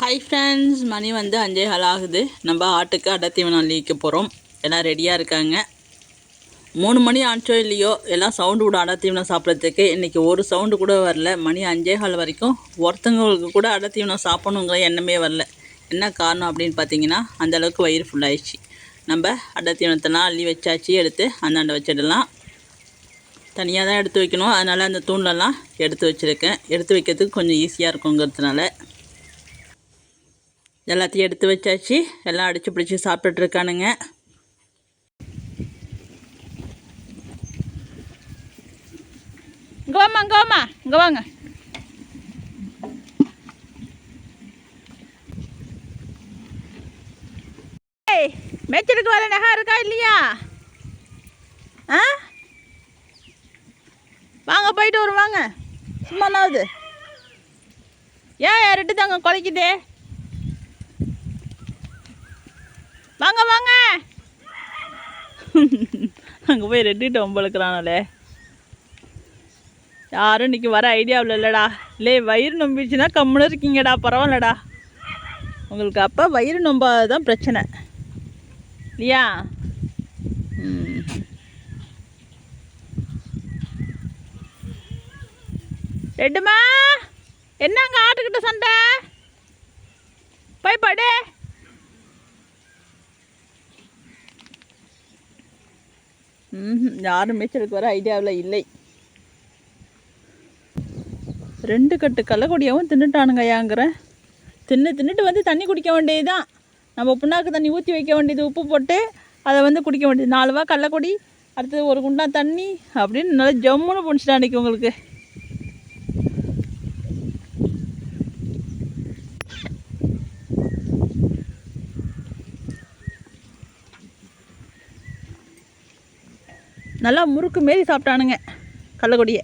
Hi friends மணி வந்து அஞ்சே கால் ஆகுது நம்ம ஆட்டுக்கு அடத்தீவனம் லீக்க போகிறோம் எல்லாம் ரெடியாக இருக்காங்க. மூணு மணி ஆச்சோ இல்லையோ எல்லாம் சவுண்டு கூட அடத்தீவனம் சாப்பிட்றதுக்கு. இன்றைக்கி ஒரு சவுண்டு கூட வரல. மணி அஞ்சே கால் வரைக்கும். ஒருத்தவங்களுக்கு கூட அடத்தீவனம் சாப்பிடணுங்கிற எண்ணமே வரல. என்ன காரணம் அப்படின்னு பார்த்தீங்கன்னா அந்த அளவுக்கு வயிறு ஃபுல்லாகிடுச்சு நம்ம அடத்தீவனத்தெல்லாம் அள்ளி வச்சாச்சு எடுத்து அந்தாண்ட வச்சிடலாம். தனியாக தான் எடுத்து வைக்கணும். அதனால் அந்த தூண்லலாம் எடுத்து வச்சுருக்கேன். எடுத்து வைக்கிறதுக்கு கொஞ்சம் ஈஸியாக இருக்குங்கிறதுனால. எல்லாத்தையும் எடுத்து வச்சாச்சு. எல்லாம் அடிச்சு பிடிச்சி சாப்பிட்டுட்டு இருக்கானுங்க. இங்கே வாம்மா இங்கே வாம்மா. இங்கே வாங்க. மேய்ச்சலுக்கு வர நகை இருக்கா இல்லையா? ஆ? வாங்க போயிட்டு வரும் வாங்க. சும்மா நாவது ஏன் ரெட்டு தாங்க குலைக்குதே? வாங்க வாங்க. அங்கே போய் ரெட்டிட்டு டொம்பளுக்குறானாலே யாரும் இன்னைக்கு வர ஐடியாவில் இல்லைடா. இல்லை வயிறு நொம்பிடுச்சுன்னா கம்முன்னு இருக்கீங்கடா பரவாயில்லடா. உங்களுக்கு அப்போ வயிறு நம்பாதான் பிரச்சனை. இல்லையா? ரெட்டுமா என்னங்க ஆட்டுக்கிட்ட சண்டை போய் படு ம் யாரும் மேய்ச்சலுக்கு வர ஐடியாவில் இல்லை. ரெண்டு கட்டு கள்ளக்கொடியாகவும் தின்னுட்டானுங்கய்யாங்கிற. தின்னு தின்னுட்டு வந்து தண்ணி குடிக்க வேண்டியதுதான். நம்ம புண்ணாக்கு தண்ணி ஊற்றி வைக்க வேண்டியது உப்பு போட்டு அதை வந்து குடிக்க வேண்டியது. நாலு வா கள்ளக்கொடி அடுத்தது ஒரு குண்டா தண்ணி அப்படின்னு நல்லா ஜம்முன்னு பிடிச்சிட்டா அன்றைக்கி உங்களுக்கு. நல்லா முறுக்கு மாரி சாப்பிட்டானுங்க. கள்ளக்கொடியை.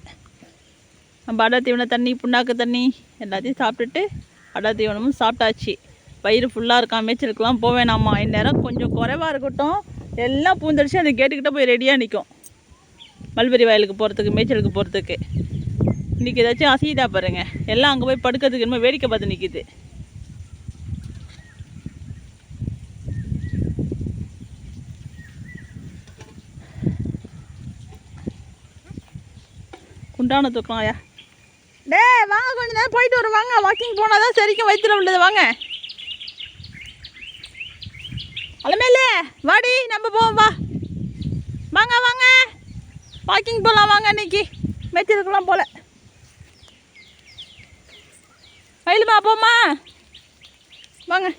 நம்ம அடை தீவன தண்ணி புண்ணாக்கு தண்ணி எல்லாத்தையும் சாப்பிட்டுட்டு அடை தீவனமும் சாப்பிட்டாச்சு. வயிறு ஃபுல்லாக இருக்கான். மேய்ச்சலுக்குலாம் போக வேணாமா? இந்நேரம் கொஞ்சம் குறைவாக இருக்கட்டும். எல்லாம் பூந்தடிச்சு அந்த கேட்டுக்கிட்ட போய் ரெடியாக நிற்கும் மல்பெரி வயலுக்கு போகிறதுக்கு மேய்ச்சலுக்கு போகிறதுக்கு இன்றைக்கி ஏதாச்சும் அசையுதா பாருங்கள் எல்லாம் அங்கே போய் படுக்கிறதுக்கு என்னமோ வேடிக்கை பார்த்து நிற்கிது குண்டான தூக்கம்யா டே வாங்க கொஞ்ச நேரம் போயிட்டு வருவாங்க வாக்கிங் போனால் தான் சரிக்கும். வயிற்றுல உள்ளது வாங்க. அலமேல வாடி நம்ம போவோம் வா. வாங்க வாங்க. வாக்கிங் போகலாம் வாங்க இன்னைக்கு மேய்ச்சலுக்குலாம் போல. வயலுமா போம்மா. வாங்க.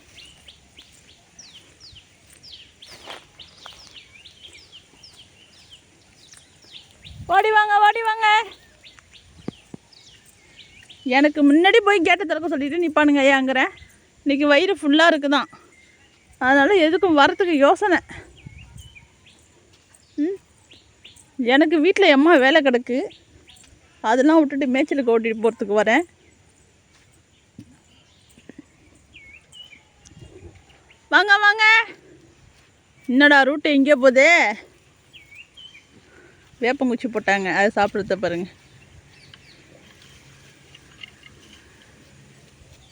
ஓடி வாங்க ஓடி வாங்க. எனக்கு முன்னாடி போய் கேட்டை திறக்க சொல்லிட்டு நிற்பானுங்க ஐயாங்கிறேன் இன்றைக்கி வயிறு ஃபுல்லாக இருக்குதான். அதனால் எதுக்கும் வரத்துக்கு யோசனை. ம்? எனக்கு வீட்டில் எம்மா வேலை கிடக்கு. அதெல்லாம் விட்டுட்டு மேய்ச்சலுக்கு ஓட்டிட்டு போகிறதுக்கு வரேன். வாங்க வாங்க. என்னடா ரூட்டு எங்கே போதே. வேப்பங்குச்சி போட்டாங்க அதை சாப்பிட்றத பாருங்கள்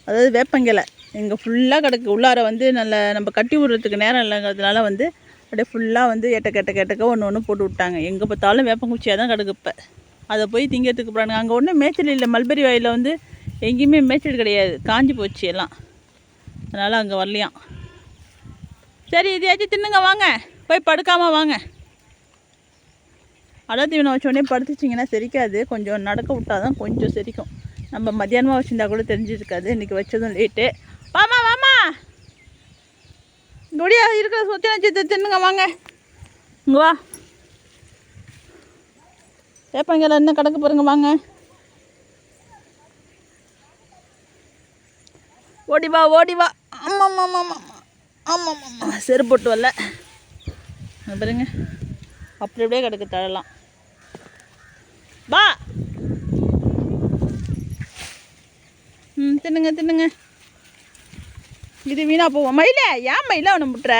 அதாவது வேப்பங்கிலை. இங்கே ஃபுல்லாக கிடக்கு. உள்ளார வந்து நல்ல நம்ம கட்டி விடுறதுக்கு நேரம் இல்லைங்கிறதுனால வந்து அப்படியே ஃபுல்லாக வந்து எட்ட கெட்ட கெட்டக்க ஒன்று ஒன்று போட்டு விட்டாங்க. எங்கே பார்த்தாலும் வேப்பங்குச்சியாக தான் கிடக்கு இப்போ. அதை போய் திங்கிறதுக்கு போகிறாங்க அங்கே ஒன்றும் மேய்ச்சல் இல்லை. மல்பெரி வயலில் வந்து எங்கேயுமே மேய்ச்சல் கிடையாது. காஞ்சி போச்சு எல்லாம். அதனால் அங்கே வரலையாம். சரி இதையாச்சும் தின்னுங்க. வாங்க. போய் படுக்காமல் வாங்க. அடர் தீவனம் படுத்துச்சிங்கன்னா செரிக்காது. கொஞ்சம் நடக்க விட்டா தான் கொஞ்சம் செரிக்கும். நம்ம மத்தியானமாக வச்சுருந்தா கூட தெரிஞ்சிருக்காது. இன்றைக்கி வச்சதும் லேட்டு வாமா வாமா நொடியா இருக்கிற சொத்தி தின்னுங்க வாங்க. இங்கே வா. வேப்பங்கல என்ன கிடக்கு பாருங்க வாங்க. ஓடி வா ஓடி வா. ஆமாம் ஆமாம் ஆமாம் ஆமாம் ஆமாம் செருப்பு போட்டு வரல. பாருங்க. அப்படி அப்படியே கிடக்கு தழலாம். வா. தின்னுங்க தின்னுங்க. இது வீணாக போவோம் மயில ஏன் மயில அவனை முட்டுற?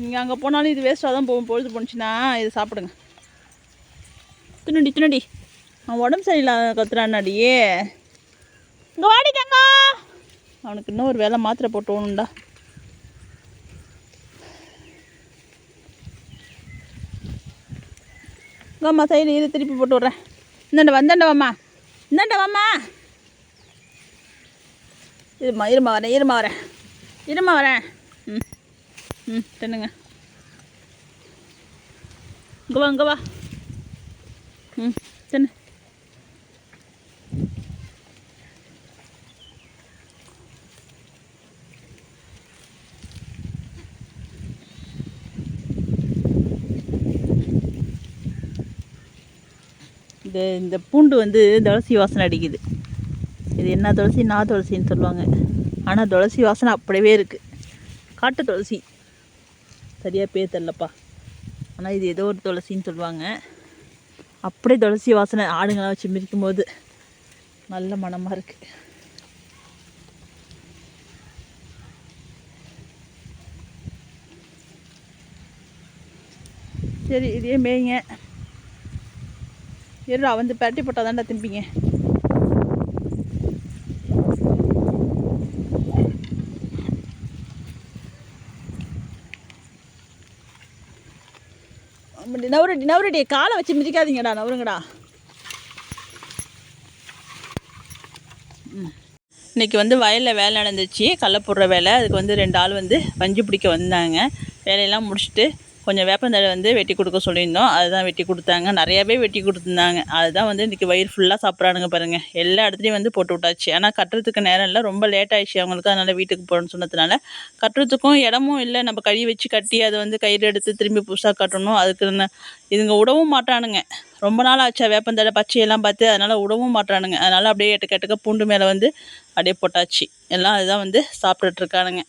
நீங்கள் அங்கே போனாலும் இது வேஸ்ட்டாக தான் போகும். பொழுது போணுச்சுன்னா இது சாப்பிடுங்க. தின்னுடி தின்னுடி. அவன் உடம்பு சரியில்லாத கத்துறான்னாடியே இங்கே வாடிக்கங்க அவனுக்கு இன்னும் ஒரு வேலை மாத்திரை போட்டு ஓணுண்டா வாம்மா சைடு இது திருப்பி போட்டு விட்றேன். இந்தாண்ட வந்தாண்டவாம்மா இந்தாண்ட வாமா இருமா இருமா வரேன் இருமா வரேன். இருமா வரேன். ம் ம் தண்ணுங்க இங்கே வா இங்கே வா. ம் தண்ணு இந்த இந்த பூண்டு வந்து துளசி வாசனை அடிக்குது. இது என்ன துளசி? நான் துளசின்னு சொல்லுவாங்க. ஆனால் துளசி வாசனை அப்படியே இருக்குது காட்டு துளசி. சரியாக பேர் தெரிலப்பா. ஆனால் இது ஏதோ ஒரு துளசின்னு சொல்லுவாங்க. அப்படியே துளசி வாசனை ஆடுங்களாம் வச்சு மிதிக்கும் போது நல்ல மணமாக இருக்குது சரி இதே மேய்ங்க. இருடா வந்து பரட்டி போட்டால் தான்டா திம்பிங்க நவரடி நவரடி காலை வச்சு மிதிக்காதீங்கடா நவருங்கடா. இன்றைக்கி வந்து வயலில் வேலை நடந்துச்சு கடல போடுற வேலை. அதுக்கு வந்து ரெண்டு ஆள் வந்து வஞ்சி பிடிக்க வந்தாங்க. வேலையெல்லாம் முடிச்சுட்டு கொஞ்சம் வேப்பந்தழை வந்து வெட்டி கொடுக்க சொல்லியிருந்தோம். அதுதான் வெட்டி கொடுத்தாங்க. நிறையாவே வெட்டி கொடுத்துருந்தாங்க. அதுதான் வந்து இன்றைக்கி வயிறு ஃபுல்லாக சாப்பிட்றானுங்க பாருங்கள் எல்லா இடத்துலையும் வந்து போட்டு விட்டாச்சு. ஆனால் கட்டுறதுக்கு நேரம் இல்லை. ரொம்ப லேட் ஆயிடுச்சு அவங்களுக்கு. அதனால் வீட்டுக்கு போகணும்னு சொன்னதுனால கட்டுறதுக்கும் இடமும் இல்லை. நம்ம கழி வச்சு கட்டி அதை வந்து கயிறு எடுத்து திரும்பி புதுசாக கட்டணும். அதுக்கு இதுங்க விடவும் மாட்டானுங்க. ரொம்ப நாள் ஆச்சா வேப்பந்தழை பச்சையெல்லாம் பார்த்து அதனால் விடவும் மாட்டானுங்க. அதனால் அப்படியே எட்டுக்க எட்டுக்க பூண்டு மேலே வந்து அப்படியே போட்டாச்சு. எல்லாம் அதுதான் வந்து சாப்பிட்டுட்ருக்கானுங்க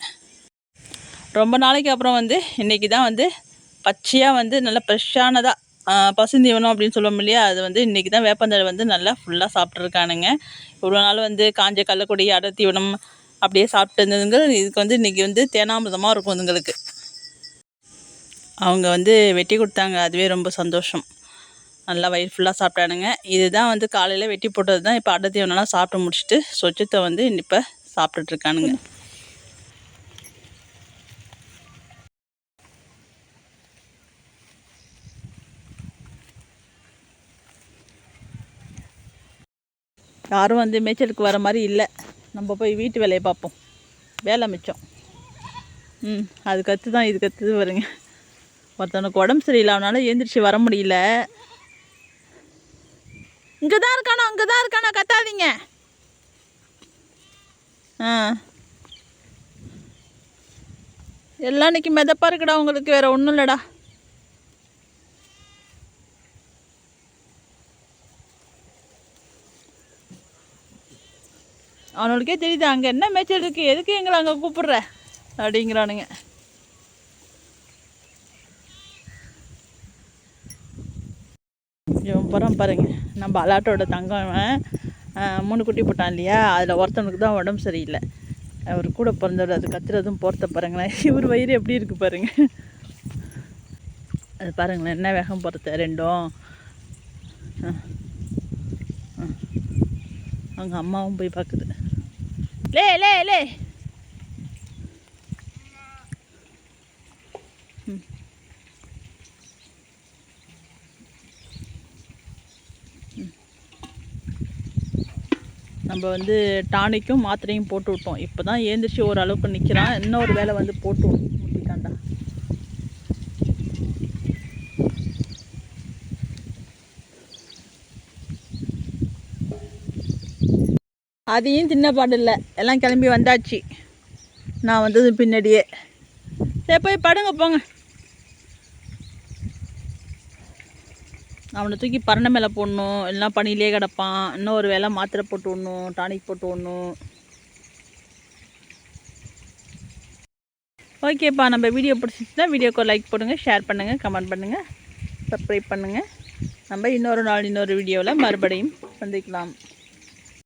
ரொம்ப நாளைக்கு அப்புறம் வந்து இன்றைக்கி தான் வந்து பச்சையாக வந்து நல்லா ஃப்ரெஷ்ஷானதாக பசுந்தீவனம் அப்படின்னு சொல்லுவோம் இல்லையா? அது வந்து இன்றைக்கி தான் வேப்பந்தழை வந்து நல்லா ஃபுல்லாக சாப்பிட்ருக்கானுங்க இவ்வளோ நாள் வந்து காஞ்ச கள்ளக்கொடி அடை தீவனம் அப்படியே சாப்பிட்டு இருந்ததுங்க இதுக்கு வந்து இன்றைக்கி வந்து தேனாமிரதமாக இருக்கும் இதுங்களுக்கு அவங்க வந்து வெட்டி கொடுத்தாங்க. அதுவே ரொம்ப சந்தோஷம். நல்லா வயிறு ஃபுல்லாக சாப்பிட்டானுங்க. இதுதான் வந்து காலையில் வெட்டி போட்டது தான் இப்போ அடை தீவனம்லாம் சாப்பிட்டு முடிச்சுட்டு சொச்சத்தை வந்து இப்போ சாப்பிட்டுட்ருக்கானுங்க யாரும் வந்து மேய்ச்சலுக்கு வர மாதிரி இல்லை. நம்ம போய் வீட்டு வேலையை பார்ப்போம். வேலை மிச்சம். ம் அது கற்று தான் இது கற்றுது வருங்க ஒருத்தனுக்கு உடம்பு சரியில்லாமனால எழுந்திரிச்சு வர முடியல. இங்கே தான் இருக்கானோ அங்கே தான் இருக்கானோ கத்தாதீங்க. ஆ. எல்லாம் இன்றைக்கி மிதப்பாக இருக்குடா உங்களுக்கு வேறு ஒன்றும் இல்லைடா. அவனுக்கே தெரியுது அங்கே என்ன மேய்ச்சல் இருக்குது எதுக்கு எங்களை அங்கே கூப்பிடுற? அப்படிங்கிறானுங்க. இவன் புறம் பாருங்க நம்ம அலாட்டோட தங்கம் மூணு குட்டி போட்டான் இல்லையா? அதில் ஒருத்தனுக்கு தான் உடம்பு சரியில்லை. அவர் கூட பிறந்தவர் அது கத்துறதும் போகிறத பாருங்களேன். இவர் வயிறு எப்படி இருக்குது பாருங்க. அது பாருங்களேன் என்ன வேகம் போகிறத ரெண்டும். அவங்க அம்மாவும் போய் பார்க்குது. லே லே லே. நம்ம வந்து டானிக்கும் மாத்திரையும் போட்டு விட்டோம். இப்போ தான் ஏந்திரிச்சு ஓரளவுக்கு நிற்கிறான் இன்னொரு வேலை வந்து போட்டு விட்டோம் அதையும் தின்ன பாடில்லை. எல்லாம் கிளம்பி வந்தாச்சு. நான் வந்தது பின்னாடியே. சரி போய் படுங்க போங்க. அவனை தூக்கி பரணை மேலே போடணும். இல்லைனா பனியிலே கிடப்பான். இன்னும் ஒரு வேலை மாத்திரை போட்டு விடணும் டானிக் போட்டு விடணும். ஓகேப்பா நம்ம வீடியோ பிடிச்சிச்சுன்னா வீடியோக்கு லைக் பண்ணுங்கள் ஷேர் பண்ணுங்கள் கமெண்ட் பண்ணுங்கள் சப்ஸ்கிரைப் பண்ணுங்கள் நம்ம இன்னொரு நாள் இன்னொரு வீடியோவில் மறுபடியும் சந்திக்கலாம்.